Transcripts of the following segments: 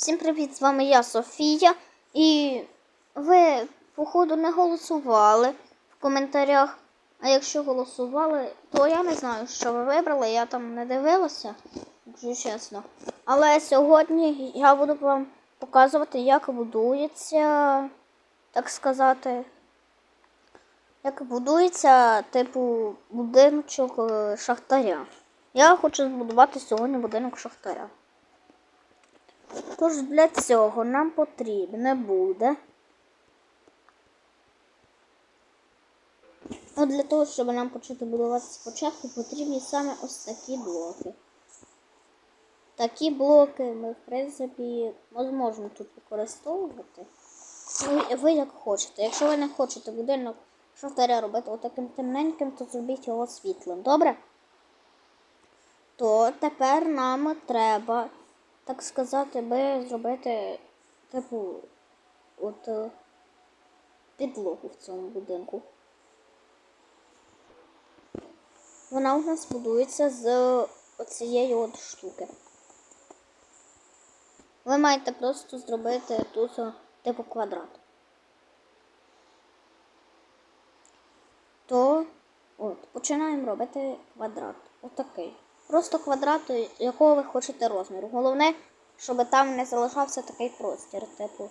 Всім привіт! З вами я Софія. І ви, походу, не голосували в коментарях. А якщо голосували, то я не знаю, що ви вибрали. Я там не дивилася, якщо чесно. Але сьогодні я буду вам показувати, як будується, так сказати, як будується, типу, будиночок е, шахтаря. Я хочу збудувати сьогодні будинок шахтаря. Тож для цього нам потрібне буде. От для того, щоб нам почати будувати спочатку, потрібні саме ось такі блоки. Такі блоки ми, в принципі, можемо тут використовувати. Ви, ви як хочете. Якщо ви не хочете будинок шахтаря робити отаким темненьким, то зробіть його світлим. Добре? То тепер нам треба так сказати, би зробити типу от е, підлогу в цьому будинку. Вона у нас будується з оцієї от штуки. Ви маєте просто зробити тут е, типу квадрат. То от, починаємо робити квадрат. Отакий. Просто квадрат, якого ви хочете розміру. Головне, щоб там не залишався такий простір, типу.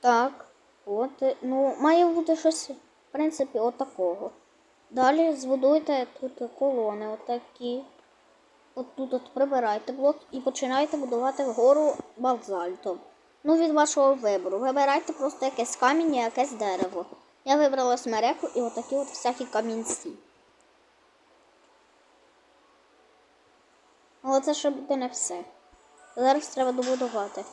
Так, от, ну, має бути щось, в принципі, отакого. Далі збудуйте тут колони, отакі. От тут от прибирайте блок і починайте будувати вгору базальтом. Ну, від вашого вибору. Вибирайте просто якесь каміння, якесь дерево. Я вибрала смереку і отакі от всякі камінці. Але це ще буде не все. Зараз треба добудувати.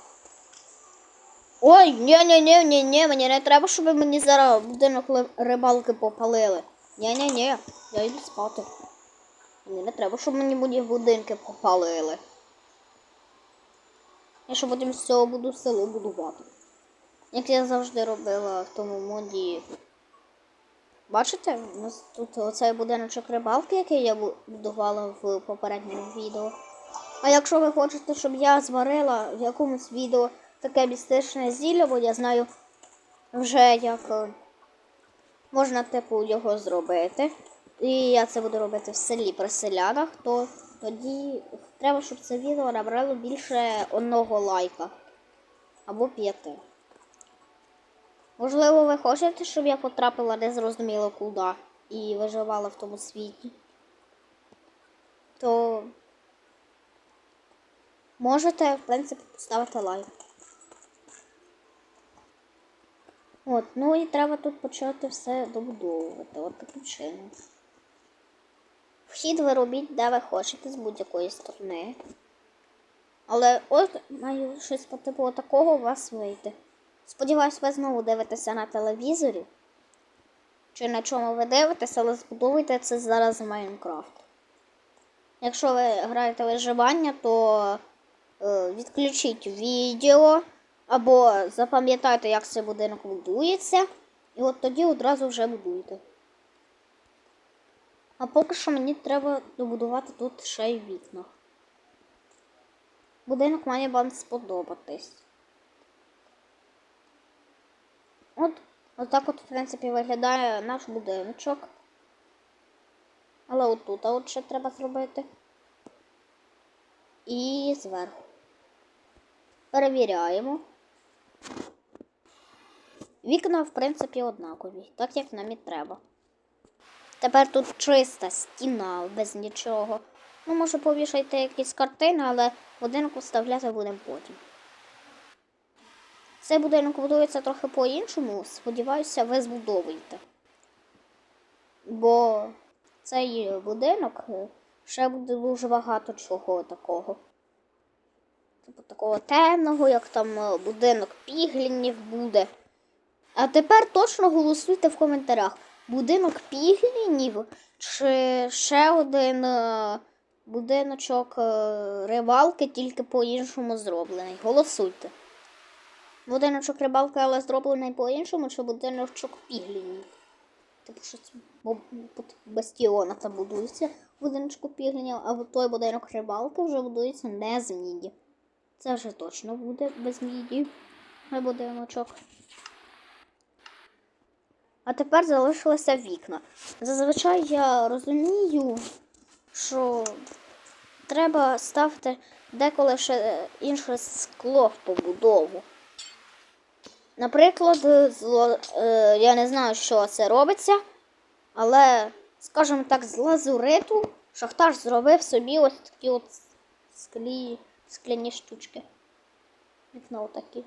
Ой, ні ні ні ні ні мені не треба, щоб мені зараз будинок рибалки попалили. Ні-ні-ні, я йду спати. Мені не треба, щоб мені мої будинки попалили. Я ще потім з цього буду село будувати. Як я завжди робила в тому моді. Бачите, у нас тут оцей будиночок рибалки, який я будувала в попередньому відео. А якщо ви хочете, щоб я зварила в якомусь відео таке містичне зілля, бо я знаю вже як е, можна типу його зробити. І я це буду робити в селі при селянах, то тоді треба, щоб це відео набрало більше одного лайка або п'яти. Можливо, ви хочете, щоб я потрапила незрозуміло куди і виживала в тому світі. То можете, в принципі, поставити лайк. От, ну і треба тут почати все добудовувати. От таким чином. Вхід ви робіть, де ви хочете, з будь-якої сторони. Але от маю щось по типу такого у вас вийти. Сподіваюсь, ви знову дивитеся на телевізорі. Чи на чому ви дивитеся, але збудовуйте це зараз в Майнкрафт. Якщо ви граєте виживання, то е, відключіть відео або запам'ятайте, як цей будинок будується. І от тоді одразу вже будуйте. А поки що мені треба добудувати тут ще й вікна. Будинок має вам сподобатись. От, отак от, в принципі, виглядає наш будиночок. Але отут от ще треба зробити. І зверху. Перевіряємо. Вікна, в принципі, однакові, так як нам і треба. Тепер тут чиста стіна, без нічого. Ну, може, повішайте якісь картини, але будинок вставляти будемо потім. Цей будинок будується трохи по-іншому. Сподіваюся, ви збудовуєте. Бо цей будинок ще буде дуже багато чого такого. Типу такого темного, як там е, будинок піглінів буде. А тепер точно голосуйте в коментарях. Будинок піглінів чи ще один е, будиночок е, рибалки тільки по-іншому зроблений. Голосуйте. Будиночок рибалки, але зроблений по-іншому, чи будиночок піглінів? Типу, що це бастіона там будується будиночку піглінів, а той будинок рибалки вже будується не з міді. Це вже точно буде без міді. Той будиночок. А тепер залишилися вікна. Зазвичай я розумію, що треба ставити деколи ще інше скло в побудову. Наприклад, з ло- е, я не знаю, що це робиться, але, скажімо так, з лазуриту шахтар зробив собі ось такі от склі, скляні штучки. Вікна отакі.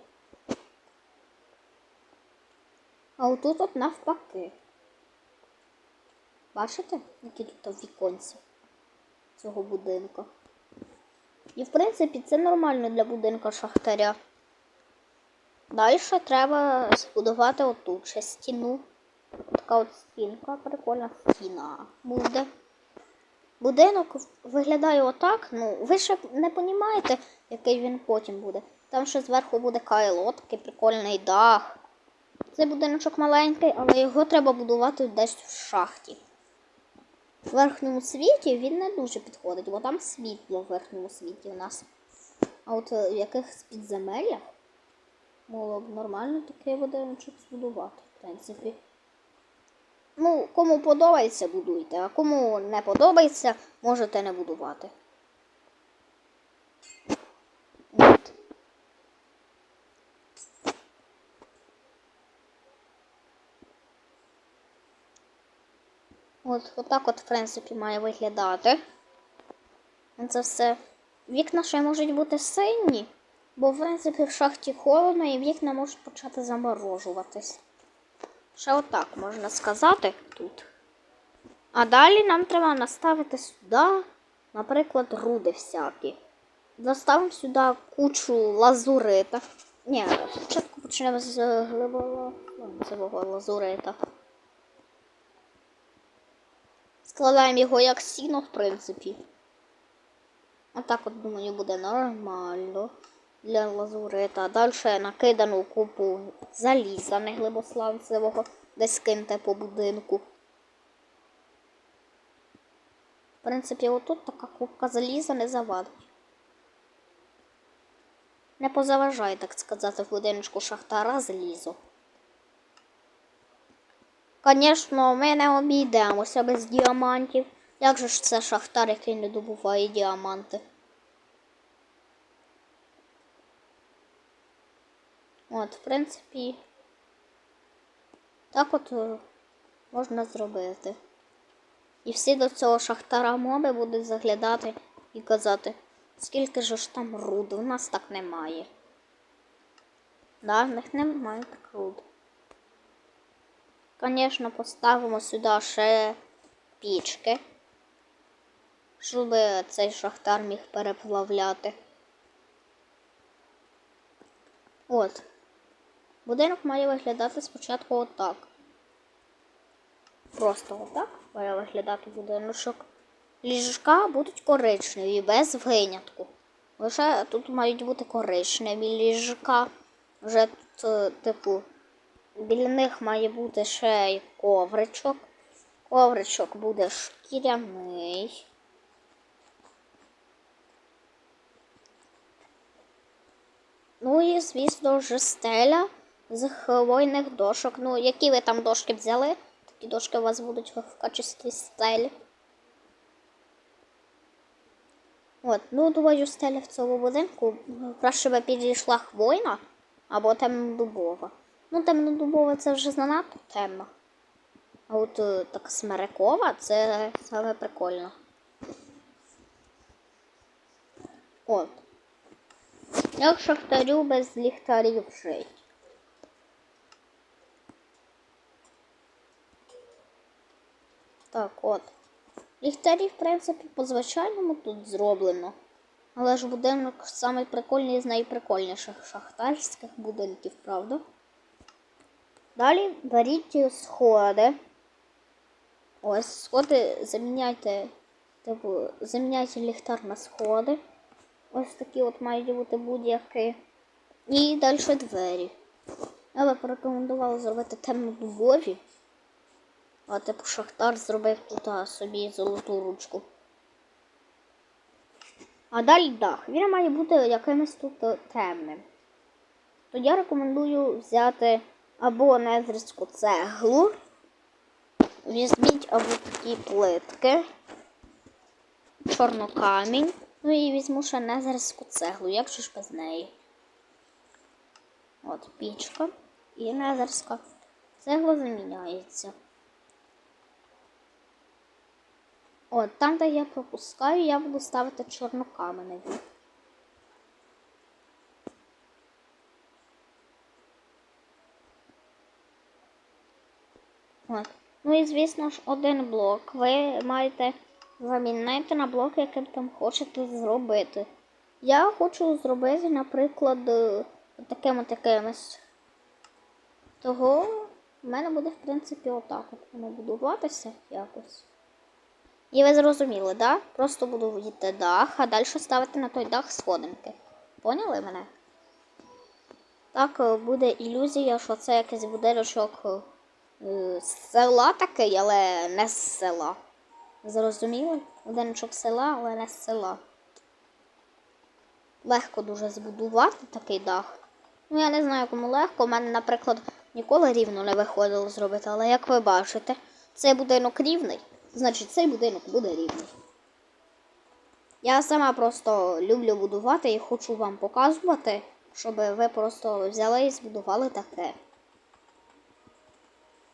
А отут от навпаки. Бачите, які тут віконці цього будинку? І в принципі це нормально для будинку шахтаря. Далі треба збудувати отут ще стіну. Така от стінка, прикольна стіна буде. Будинок виглядає отак. Ну, ви ще не розумієте, який він потім буде. Там ще зверху буде кайло, такий прикольний дах. Цей будиночок маленький, але його треба будувати десь в шахті. В верхньому світі він не дуже підходить, бо там світло в верхньому світі у нас. А от е, в якихось підземеллях було б нормально такий будиночок збудувати, в принципі. Ну, кому подобається, будуйте, а кому не подобається, можете не будувати. От. От, отак от, в принципі, має виглядати. Це все. Вікна ще можуть бути сині, бо, в принципі, в шахті холодно і вікна можуть почати заморожуватись. Ще отак можна сказати тут. А далі нам треба наставити сюди, наприклад, руди всякі. Доставимо сюди кучу лазурита. Ні, спочатку почнемо з глибоко лазурита. Складаємо його як сіно, в принципі. Отак от, думаю, буде нормально для лазурита. Далі накидану купу заліза неглибосланцевого, десь киньте по будинку. В принципі, отут така купка заліза не завадить. Не позаважає, так сказати, в будиночку шахтара залізо. Звісно, ми не обійдемося без діамантів. Як же ж це шахтар, який не добуває діаманти? От, в принципі, так от е, можна зробити. І всі до цього шахтара моби будуть заглядати і казати, скільки ж там руд, у нас так немає. Да, в них немає так руд. Звісно, поставимо сюди ще пічки, щоб цей шахтар міг переплавляти. От. Будинок має виглядати спочатку отак. Просто отак має виглядати будиночок. Ліжка будуть коричневі, без винятку. Лише тут мають бути коричневі ліжка. Вже тут, типу, біля них має бути ще й ковричок. Ковричок буде шкіряний. Ну і, звісно, ж стеля з хвойних дошок. Ну, які ви там дошки взяли, такі дошки у вас будуть в качестві стелі. От, ну думаю, стеля в цьому будинку краще би підійшла хвойна або темнодубова. Ну, темнодубова це вже занадто темно. А от е, така смерекова це саме прикольно. От. Як шахтарю без ліхтарів жить. Так, от. Ліхтарі, в принципі, по звичайному тут зроблено. Але ж будинок самий прикольний з найприкольніших шахтарських будинків, правда? Далі беріть сходи. Ось, сходи заміняйте Типу, заміняйте ліхтар на сходи. Ось такі от мають бути будь-які. І далі двері. Я би порекомендувала зробити темно-дубові. А типу шахтар зробив тут собі золоту ручку. А далі дах. Він має бути якимось тут темним. То я рекомендую взяти або незрізку цеглу. Візьміть або такі плитки, чорнокамінь. Ну і візьму ще незрізку цеглу, як же ж без неї. От пічка і незерська цегла заміняється. От, там, де я пропускаю, я буду ставити чорнокаменеві. От. Ну і звісно ж, один блок ви маєте замінити на блок, яким там хочете зробити. Я хочу зробити, наприклад, е, таким от якимось. Того в мене буде, в принципі, отак от воно будуватися якось. І ви зрозуміли, да? Просто буду будуєте дах, а далі ставити на той дах сходинки. Поняли мене? Так е, буде ілюзія, що це якийсь будиночок е, села такий, але не з села. Зрозуміли? Будиночок села, але не з села. Легко дуже збудувати такий дах. Ну, я не знаю, кому легко. У мене, наприклад, ніколи рівно не виходило зробити, але як ви бачите, цей будинок рівний, значить цей будинок буде рівний. Я сама просто люблю будувати і хочу вам показувати, щоб ви просто взяли і збудували таке.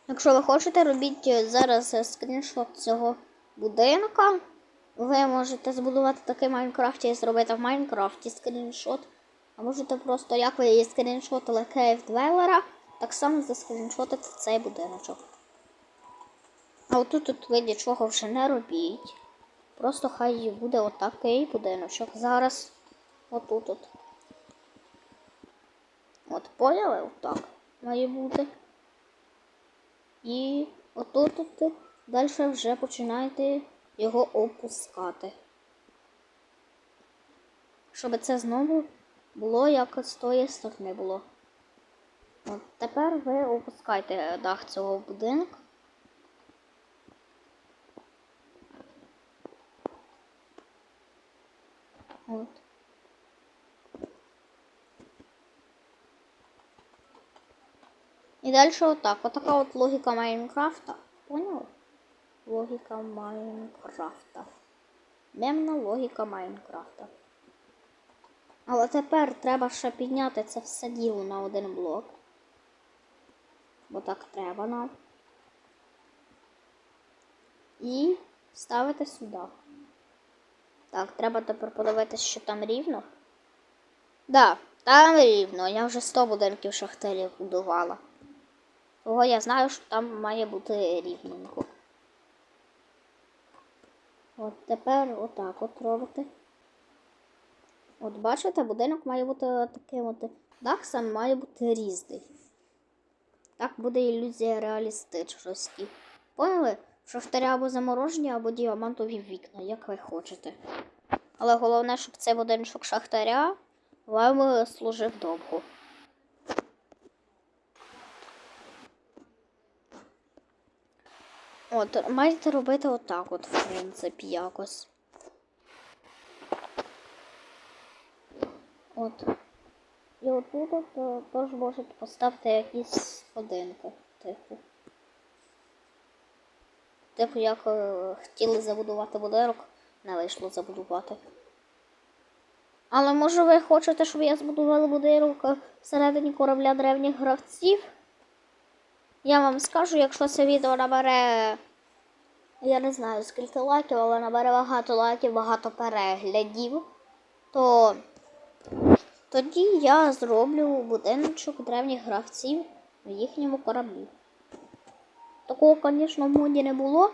Якщо ви хочете, робіть зараз скріншот цього будинка. Ви можете збудувати такий Майнкрафт і зробити в Майнкрафті скріншот. А можете просто, як ви скріншотили Кейв Двелера, так само заскріншотити цей будиночок. А отут тут ви нічого вже не робіть. Просто хай буде отакий будиночок. Зараз отут. от. От, поняли? Отак має бути. І отут от, далі вже починаєте його опускати. Щоб це знову було як з тої сторони було. От тепер ви опускаєте дах цього будинку. От. І далі отак. Отака от логіка Майнкрафта. Поняли? Логіка Майнкрафта. Мемна логіка Майнкрафта. Але тепер треба ще підняти це все діло на один блок. Бо так треба нам. І ставити сюди. Так, треба тепер подивитися, що там рівно. Да, там рівно. Я вже 100 будинків шахтарів будувала. Того я знаю, що там має бути рівненько. От тепер отак от робите. От бачите, будинок має бути таким от. Дах сам має бути різний. Так буде ілюзія реалістичності. Поняли? В або заморожені, або діамантові вікна, як ви хочете. Але головне, щоб цей будиночок шахтаря вам служив довго. От, маєте робити отак, от, в принципі, якось. От. І отут от, е, теж можете поставити якісь годинки, типу. Типу, як е, хотіли забудувати будинок, не вийшло забудувати. Але може ви хочете, щоб я збудувала будинок е, всередині корабля древніх гравців? Я вам скажу, якщо це відео набере. Я не знаю скільки лайків, але набере багато лайків, багато переглядів, то тоді я зроблю будиночок древніх гравців в їхньому кораблі. Такого, звісно, в моді не було.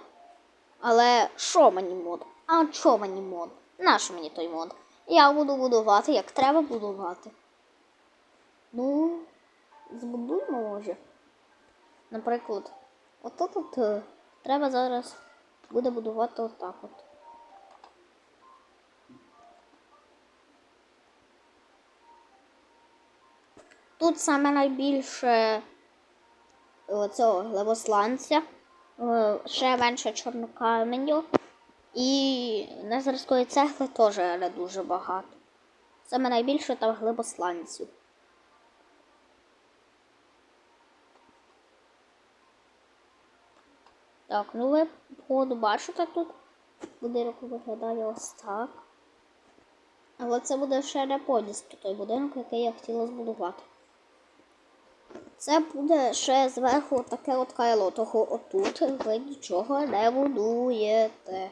Але що мені мод? А що мені мод? Нащо мені той мод? Я буду будувати, як треба будувати. Ну, збудуємо може. Наприклад, отут от, от треба зараз буде будувати отак от. Тут саме найбільше цього глибосланця, е, ще менше чорнокаменю. І незерської цегли теж не дуже багато. Саме найбільше там глибосланців. Так, ну ви походу бачите тут. Будинок виглядає ось так. Але це буде ще не повністю той будинок, який я хотіла збудувати. Це буде ще зверху таке от кайло, того отут ви нічого не будуєте.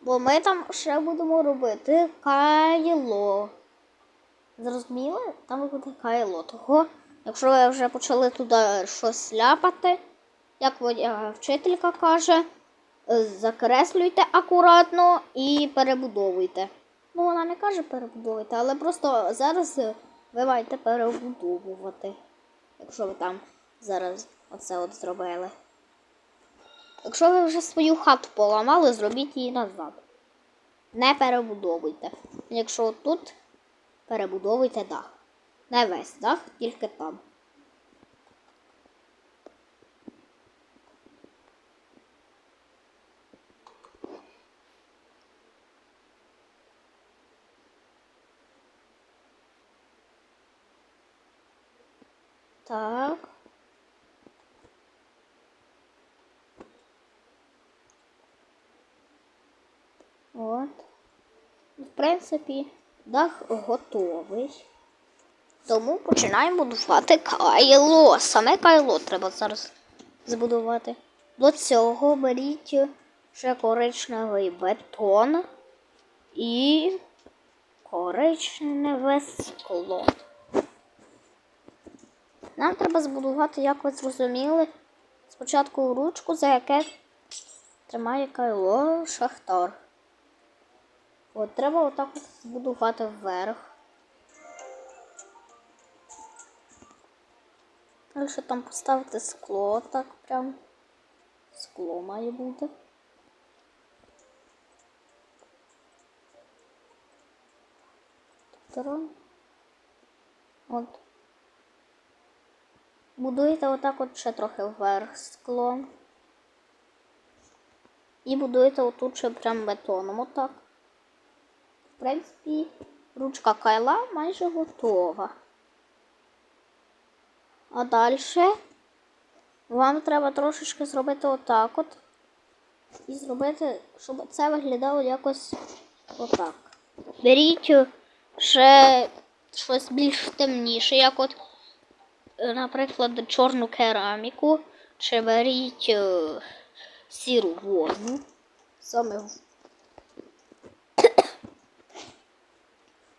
Бо ми там ще будемо робити кайло. Зрозуміли? Там буде кайло. Того, якщо ви вже почали туди щось ляпати, як моя вчителька каже, е, закреслюйте акуратно і перебудовуйте. Ну, вона не каже перебудовуйте, але просто зараз е, ви маєте перебудовувати. Якщо ви там зараз оце от зробили. Якщо ви вже свою хату поламали, зробіть її назад. Не перебудовуйте. Якщо тут перебудовуйте дах. Не весь дах, тільки там. Так. От. В принципі, дах готовий. Тому починаємо будувати кайло. Саме кайло треба зараз збудувати. До цього беріть ще коричневий бетон і коричневе скло. Нам треба збудувати, як ви зрозуміли, спочатку ручку, за яке тримає кайло шахтар. От треба отак от збудувати вверх. Далі там поставити скло, так прям. Скло має бути. От. Будуєте отак от ще трохи вверх склом. І будуєте отут ще прям бетоном отак. В принципі, ручка кайла майже готова. А далі вам треба трошечки зробити отак от. І зробити, щоб це виглядало якось отак. Беріть ще щось більш темніше, як от, наприклад, чорну кераміку, чи беріть е, сіру вовну. Саме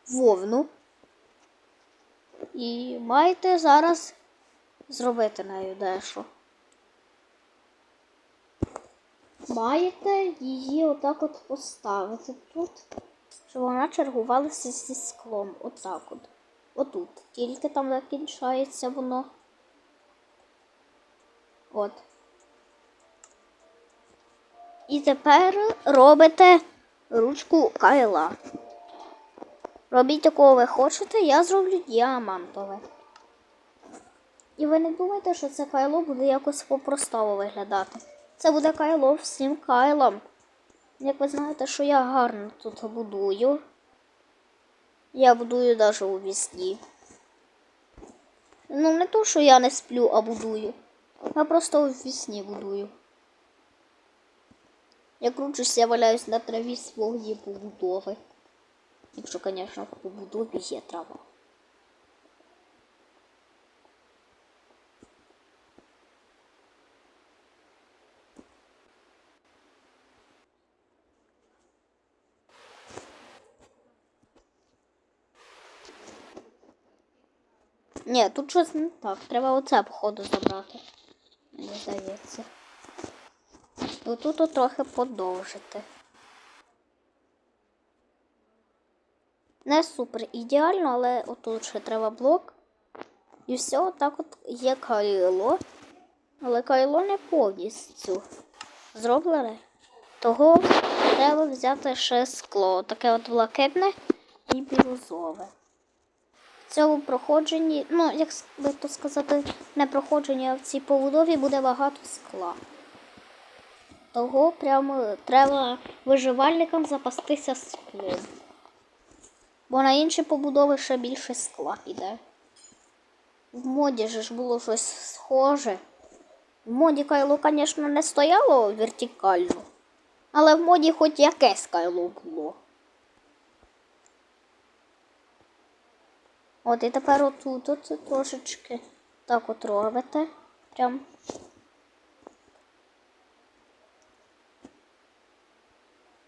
вовну. І маєте зараз зробити нею дещо. Маєте її отак от поставити тут, щоб вона чергувалася зі склом. Отак от. Отут. Тільки там закінчається воно. От. І тепер робите ручку кайла. Робіть якого ви хочете, я зроблю діамантове. І ви не думайте, що це кайло буде якось по-простому виглядати. Це буде кайло всім кайлом. Як ви знаєте, що я гарно тут будую. Я будую навіть у вісні. Ну, не то, що я не сплю, а будую. Я просто у вісні будую. Я кручусь, я валяюсь на траві свої побудови. Якщо, звісно, в побудові є трава. Ні, тут щось не так. Треба оце, походу, забрати. Мені здається. Отут трохи подовжити. Не супер ідеально, але отут ще треба блок. І все, отак от є кайло. Але кайло не повністю зроблене. Того треба взяти ще скло. Таке от блакитне і бірюзове. Цьому проходженні, ну, як би то сказати, не проходженні, а в цій побудові буде багато скла. Того прямо треба виживальникам запастися склом. Бо на інші побудови ще більше скла піде. В моді ж було щось схоже. В моді кайло, звісно, не стояло вертикально, але в моді хоч якесь кайло було. От і тепер отут от трошечки так от робите. Прям.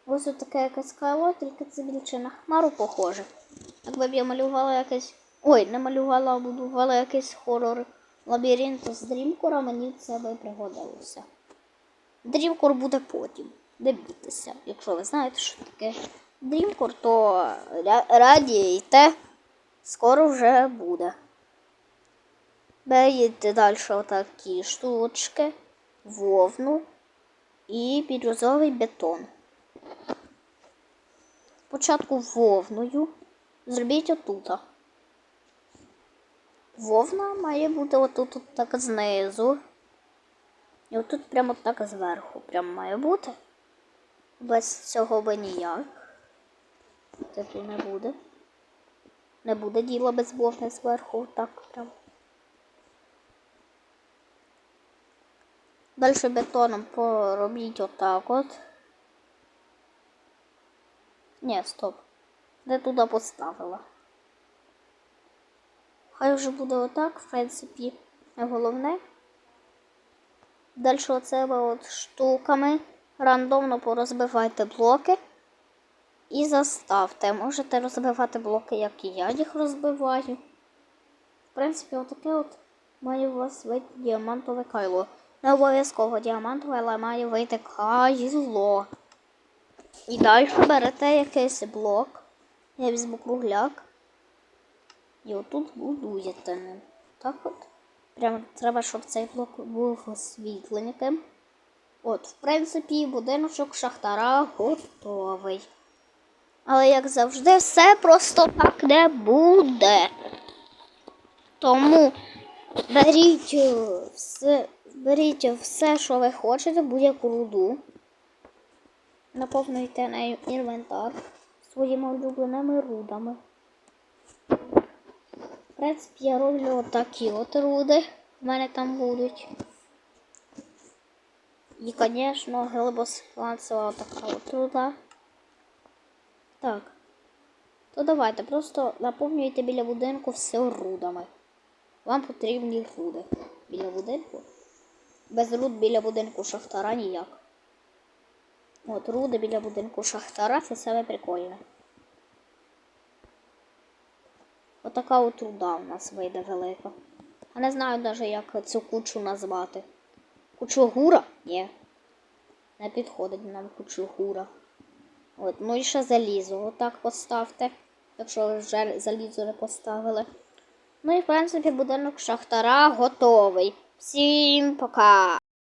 Ось от таке якесь кайло, тільки це більше на хмару похоже. Якби б я малювала якесь. Ой, не малювала, а будувала якийсь хорор лабіринт з дрімкора, мені це би пригодилося. Дрімкор буде потім. Бійтеся. Якщо ви знаєте, що таке дрімкор, то раді. Скоро вже буде. Беріть далі отакі штучки, вовну і бірюзовий бетон. Спочатку вовною зробіть отут. Вовна має бути отут от так знизу. І отут прямо так зверху. Прямо має бути. Без цього би ніяк. Типу не буде. Не буде діла без вовни зверху. Так прям. Далі бетоном поробіть отак от. Ні, стоп. Де туди поставила? Хай вже буде отак, в принципі, головне. Далі оцими от штуками рандомно порозбивайте блоки і заставте. Можете розбивати блоки, як і я їх розбиваю. В принципі, отаке от має у вас вийти діамантове кайло. Не обов'язково діамантове, але має вийти кайло. І далі берете якийсь блок. Я візьму кругляк. І отут будуєте. Так от. Прямо треба, щоб цей блок був освітленьким. От, в принципі, будиночок шахтара готовий. Але, як завжди, все просто так не буде. Тому беріть е, все, беріть все, що ви хочете, будь-яку руду. Наповнюйте на інвентар своїми улюбленими рудами. В принципі, я роблю отакі от руди. В мене там будуть. І, звісно, глибосланцева така от руда. Так. То давайте, просто наповнюйте біля будинку все рудами. Вам потрібні руди біля будинку. Без руд біля будинку шахтара ніяк. От, руди біля будинку шахтара це саме прикольне. Отака от руда у нас вийде велика. А не знаю навіть, як цю кучу назвати. Кучугура? Ні. Не підходить нам кучугура. От, ну і ще залізо. Отак поставте, якщо ви вже залізо не поставили. Ну і в принципі будинок шахтара готовий. Всім пока!